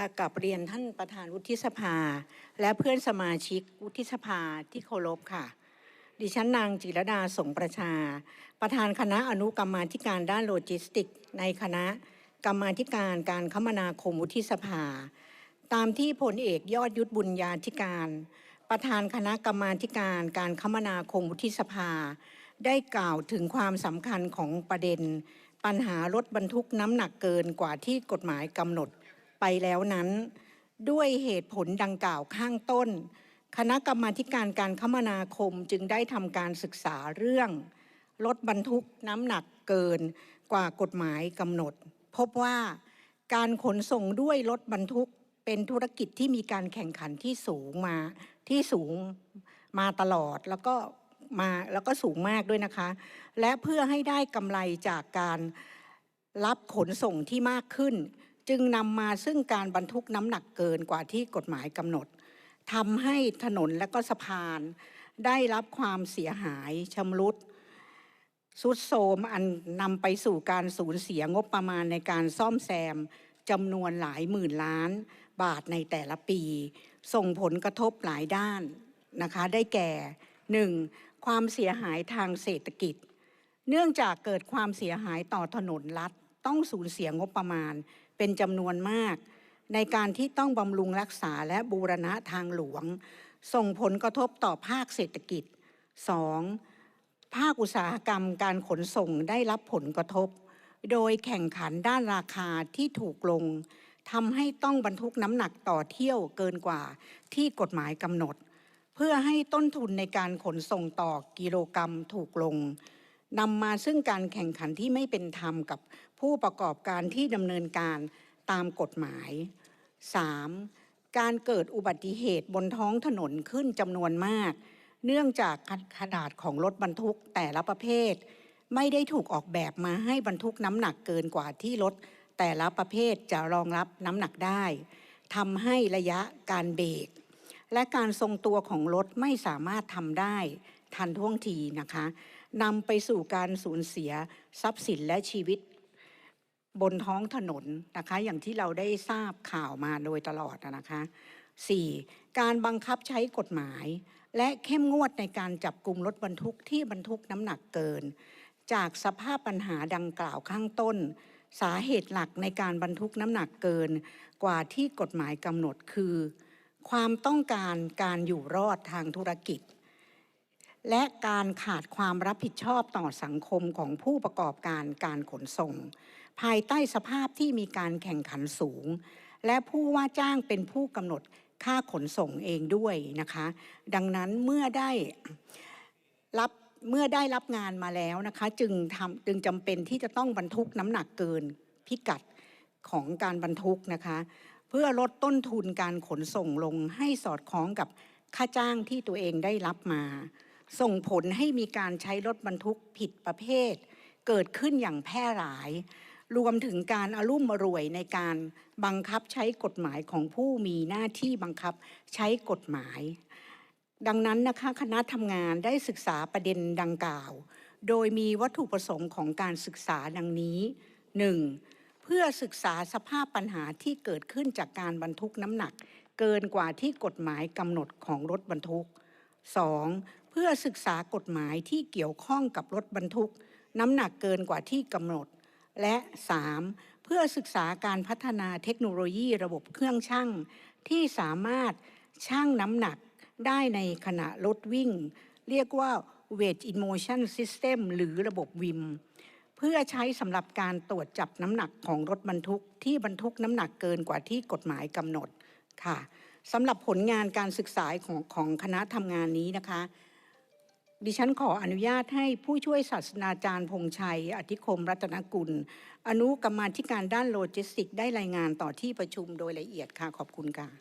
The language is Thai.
ค่ะกับเรียนท่านประธานวุฒิสภา และเพื่อนสมาชิกวุฒิสภาที่เคารพค่ะ ดิฉันนางจิรดาสงประชา ประธานคณะอนุกรรมาธิการด้านโลจิสติก ในคณะกรรมาธิการการคมนาคมวุฒิสภา ตามที่พลเอกยอดยุทธบุญญาธิการ ประธานคณะกรรมาธิการการคมนาคมวุฒิสภา ได้กล่าวถึงความสำคัญของประเด็น ปัญหารถบรรทุกน้ำหนักเกินกว่าที่กฎหมายกำหนด ไปแล้วนั้น ด้วยเหตุผลดังกล่าวข้างต้น คณะกรรมาธิการการคมนาคมจึงได้ทำการศึกษาเรื่องรถบรรทุกน้ำหนักเกินกว่ากฎหมายกำหนด พบว่าการขนส่งด้วยรถบรรทุกเป็นธุรกิจที่มีการแข่งขันที่สูงมาที่สูงมาตลอดแล้วก็มาแล้วก็สูงมากด้วยนะคะ และเพื่อให้ได้กำไรจากการรับขนส่งที่มากขึ้น จึงนำมาซึ่งการบรรทุกน้ำหนักเกินกว่าที่กฎหมายกำหนดทำให้ถนนและก็สะพาน ได้รับความเสียหายชำรุดสุดโทรมอันนำไปสู่การสูญเสียงบประมาณในการซ่อมแซมจำนวนหลายหมื่นล้านบาทในแต่ละปี ส่งผลกระทบหลายด้านนะคะ ได้แก่ 1. ความเสียหายทางเศรษฐกิจ เนื่องจากเกิดความเสียหายต่อถนนรัฐ ต้องสูญเสียงบประมาณ เป็นจำนวนมาก ในการที่ต้องบำรุงรักษาและบูรณะทางหลวง ส่งผลกระทบต่อภาคเศรษฐกิจ 2. ภาคอุตสาหกรรมการขนส่งได้รับผลกระทบ โดยแข่งขันด้านราคาที่ถูกลงทำให้ต้องบรรทุกน้ำหนักต่อเที่ยวเกินกว่าที่กฎหมายกำหนด เพื่อให้ต้นทุนในการขนส่งต่อกิโลกรรัมถูกลง นำมาซึ่งการแข่งขันที่ไม่เป็นธรรมกับผู้ประกอบการที่ดำเนินการตามกฎหมาย 3. การเกิดอุบัติเหตุบนท้องถนนขึ้นจำนวนมาก เนื่องจากขนาดของรถบรรทุกแต่ละประเภท ไม่ได้ถูกออกแบบมาให้บรรทุกน้ำหนักเกินกว่าที่รถแต่ละประเภทจะรองรับน้ำหนักได้ทำให้ระยะการเบรกและการทรงตัวของรถไม่สามารถทำได้ ทันท่วงทีนะคะนำไปสู่การสูญเสียทรัพย์สินและชีวิต บนท้องถนนนะคะ อย่างที่เราได้ทราบข่าวมาโดยตลอดนะคะ 4. การบังคับใช้กฎหมาย และเข้มงวดในการจับกลุ่มรถบรรทุกที่บรรทุกน้ำหนักเกิน จากสภาพปัญหาดังกล่าวข้างต้น สาเหตุหลักในการบรรทุกน้ำหนักเกิน กว่าที่กฎหมายกำหนดคือ ความต้องการการอยู่รอดทางธุรกิจ และการขาดความรับผิดชอบต่อสังคมของผู้ประกอบการการขนส่ง ภายใต้สภาพที่มีการแข่งขันสูง และผู้ว่าจ้างเป็นผู้กำหนดค่าขนส่งเองด้วยนะคะ ดังนั้นเมื่อได้รับเมื่อได้รับงานมาแล้วนะคะ จึงทำจึงจำเป็นที่จะต้องบรรทุกน้ำหนักเกินพิกัดของการบรรทุกนะคะ เพื่อลดต้นทุนการขนส่งลงให้สอดคล้องกับค่าจ้างที่ตัวเองได้รับมา ส่งผลให้มีการใช้รถบรรทุกผิดประเภท เกิดขึ้นอย่างแพร่หลาย รวมถึงการอารุ่มอรวยในการบังคับใช้กฎหมายของผู้มีหน้าที่บังคับใช้กฎหมาย ดังนั้นนะคะคณะทำงานได้ศึกษาประเด็นดังกล่าว โดยมีวัตถุประสงค์ของการศึกษาดังนี้ 1. เพื่อศึกษาสภาพปัญหาที่เกิดขึ้นจากการบรรทุกน้ำหนัก เกินกว่าที่กฎหมายกำหนดของรถบรรทุก 2. เพื่อศึกษากฎหมายที่เกี่ยวข้องกับรถบรรทุก น้ำหนักเกินกว่าที่กำหนด และ 3. เพื่อศึกษาการพัฒนาเทคโนโลยีระบบเครื่องชั่ง ที่สามารถชั่งน้ำหนักได้ในขณะรถวิ่ง เรียกว่า Weight in Motion System หรือระบบวิม เพื่อใช้สำหรับการตรวจจับน้ำหนักของรถบรรทุกที่บรรทุกน้ำหนักเกินกว่าที่กฎหมายกำหนดค่ะสำหรับผลงานการศึกษาของของคณะทำงานนี้นะคะ ดิฉันขออนุญาตให้ผู้ช่วยศาสนาจารย์พงชัย อธิคมรัตนกุล อนุกรรมาธิการด้านโลจิสติก ได้รายงานต่อที่ประชุมโดยละเอียดค่ะ ขอบคุณค่ะ